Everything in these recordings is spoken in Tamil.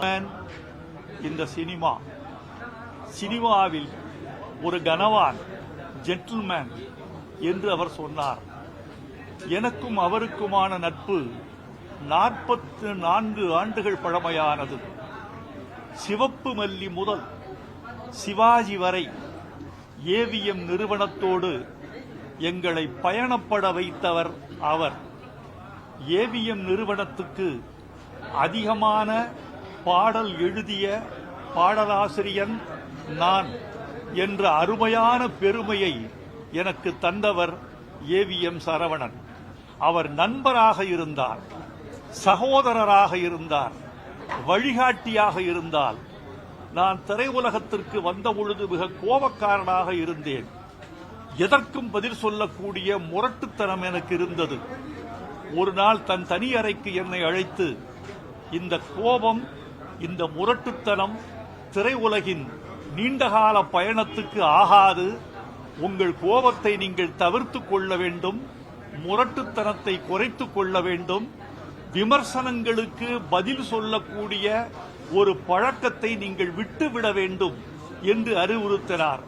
மேன் இந்த சினிமா. சினிமாவில் ஒரு கனவான் ஜென்டில்மேன் என்று அவர் சொன்னார். எனக்கும் அவருக்குமான நட்பு நாற்பத்து நான்கு ஆண்டுகள் பழமையானது. சிவப்பு மல்லி முதல் சிவாஜி வரை ஏவிஎம் நிறுவனத்தோடு எங்களை பயணப்பட வைத்தவர் அவர். ஏவிஎம் நிறுவனத்துக்கு அதிகமான பாடல் எழுதிய பாடலாசிரியன் நான் என்ற அருமையான பெருமையை எனக்கு தந்தவர் ஏவிஎம் சரவணன். அவர் நண்பராக இருந்தார் சகோதரராக இருந்தார் வழிகாட்டியாக இருந்தால் நான் திரையுலகத்திற்கு வந்த பொழுது மிக கோபக்காரனாக இருந்தேன். எதற்கும் பதில் சொல்லக்கூடிய முரட்டுத்தனம் எனக்கு இருந்தது. ஒரு நாள் தன் தனி அறைக்கு என்னை அழைத்து இந்த கோபம் இந்த முரட்டுத்தனம் திரையுலகின் நீண்டகால பயணத்துக்கு ஆகாது. உங்கள் கோபத்தை நீங்கள் தவிர்த்து கொள்ள வேண்டும். முரட்டுத்தனத்தை குறைத்து கொள்ள வேண்டும். விமர்சனங்களுக்கு பதில் சொல்லக்கூடிய ஒரு பழக்கத்தை நீங்கள் விட்டுவிட வேண்டும் என்று அறிவுறுத்தினார்.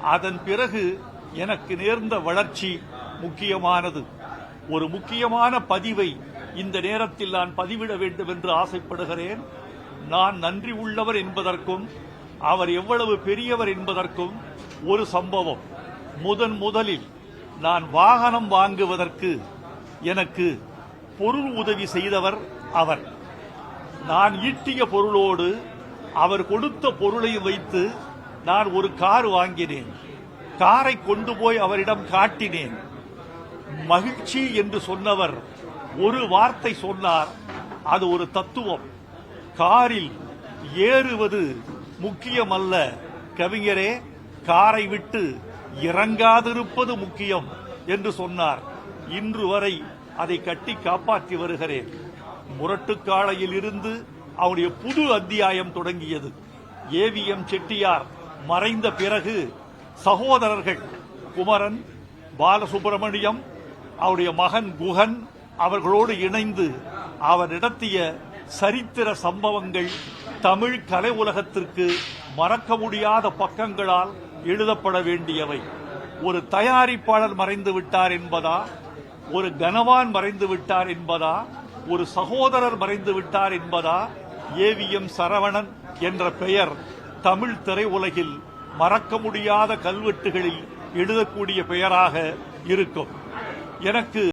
அதன் பிறகு எனக்கு நேர்ந்த வளர்ச்சி முக்கியமானது. ஒரு முக்கியமான பதிவை இந்த நேரத்தில் நான் பதிவிட வேண்டும் என்று ஆசைப்படுகிறேன். நான் நன்றி உள்ளவர் என்பதற்கும் அவர் எவ்வளவு பெரியவர் என்பதற்கும் ஒரு சம்பவம். முதன் முதலில் நான் வாகனம் வாங்குவதற்கு எனக்கு பொருள் உதவி செய்தவர் அவர். நான் ஈட்டிய பொருளோடு அவர் கொடுத்த பொருளை வைத்து நான் ஒரு கார் வாங்கினேன். காரை கொண்டு போய் அவரிடம் காட்டினேன். மகிழ்ச்சி என்று சொன்னவர் ஒரு வார்த்தை சொன்னார். அது ஒரு தத்துவம். காரில் ஏறுவது முக்கியமல்ல. கவிஞரே காரை விட்டு இறங்காதிருப்பது முக்கியம் என்று சொன்னார். இன்று வரை அதை கட்டி காப்பாற்றி வருகிறேன். முரட்டுக்காளையில் இருந்து அவனுடைய புது அத்தியாயம் தொடங்கியது. ஏவிஎம் செட்டியார் மறைந்த பிறகு சகோதரர்கள் குமரன் பாலசுப்பிரமணியம் அவருடைய மகன் குகன் அவர்களோடு இணைந்து அவர் நடத்திய சரித்திர சம்பவங்கள் தமிழ் கலை உலகத்திற்கு மறக்க முடியாத பக்கங்களால் எழுதப்பட வேண்டியவை. ஒரு தயாரிப்பாளர் மறைந்து விட்டார் என்பதா? ஒரு கனவான் மறைந்து விட்டார் என்பதா? ஒரு சகோதரர் மறைந்து விட்டார் என்பதா? ஏவிஎம் சரவணன் என்ற பெயர் தமிழ் திரையுலகில் மறக்க முடியாத கல்வெட்டுகளில் எழுதக்கூடிய பெயராக இருக்கும். எனக்கு